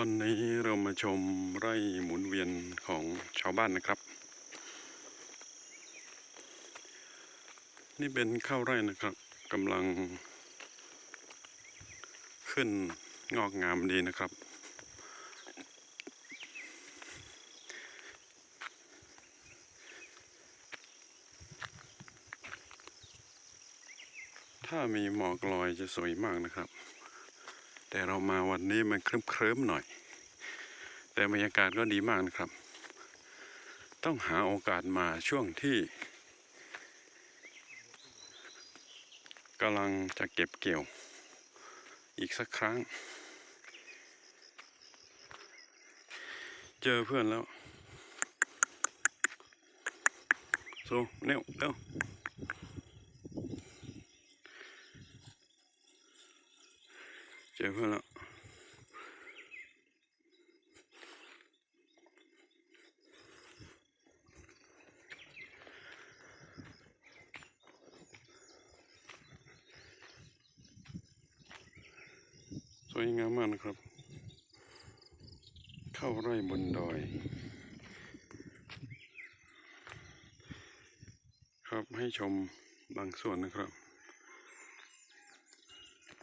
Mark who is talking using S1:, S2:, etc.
S1: ตอนนี้เรามาชมไร่หมุนเวียนของชาวบ้านนะครับ นี่เป็นข้าวไร่นะครับกำลัง ขึ้นงอกงามดีนะครับ ถ้ามีหมอกลอยจะสวยมากนะครับ แต่เรามาวันนี้มันเคลิ้มๆหน่อย แต่บรรยากาศก็ดีมากนะครับ ต้องหาโอกาสมาช่วงที่กำลังจะเก็บเกี่ยว อีกสักครั้ง เจอเพื่อนแล้วโซเร็วเร็ว เจอเพื่อนแล้วสวยงามมากนะครับ เข้าไร่บนดอย ครับให้ชมบางส่วนนะครับ